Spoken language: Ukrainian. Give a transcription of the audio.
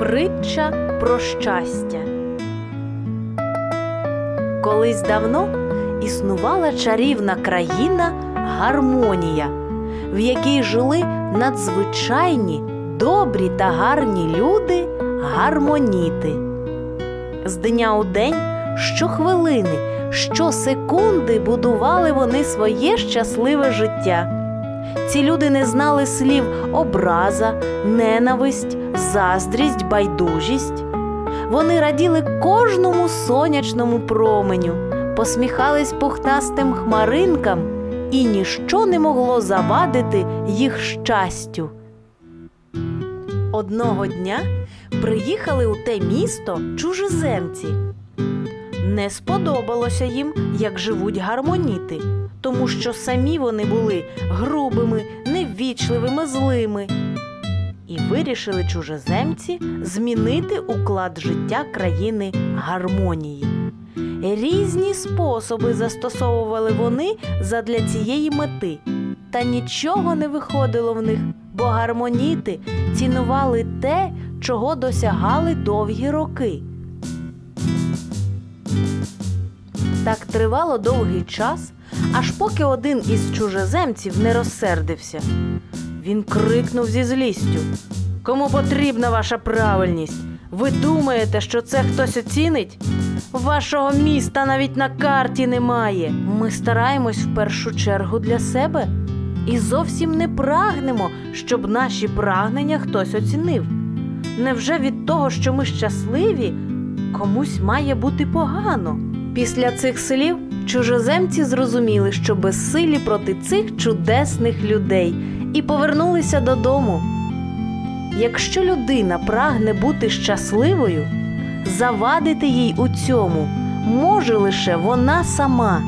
Притча про щастя. Колись давно існувала чарівна країна Гармонія, в якій жили надзвичайні, добрі та гарні люди гармоніти. З дня у день, щохвилини, щосекунди будували вони своє щасливе життя. Ці люди не знали слів образа, ненависть, заздрість, байдужість. Вони раділи кожному сонячному променю, посміхались пухнастим хмаринкам, і ніщо не могло завадити їх щастю. Одного дня приїхали у те місто чужеземці. Не сподобалося їм, як живуть гармоніти, тому що самі вони були грубими, неввічливими, злими. І вирішили чужеземці змінити уклад життя країни гармонії. Різні способи застосовували вони задля цієї мети, та нічого не виходило в них, бо гармоніти цінували те, чого досягали довгі роки. Так тривало довгий час, аж поки один із чужеземців не розсердився. Він крикнув зі злістю: Кому потрібна ваша правильність? Ви думаєте, що це хтось оцінить? Вашого міста навіть на карті немає. Ми стараємось в першу чергу для себе і зовсім не прагнемо, щоб наші прагнення хтось оцінив. Невже від того, що ми щасливі, комусь має бути погано. Після цих слів чужоземці зрозуміли, що безсилі проти цих чудесних людей і повернулися додому. Якщо людина прагне бути щасливою, завадити їй у цьому може лише вона сама.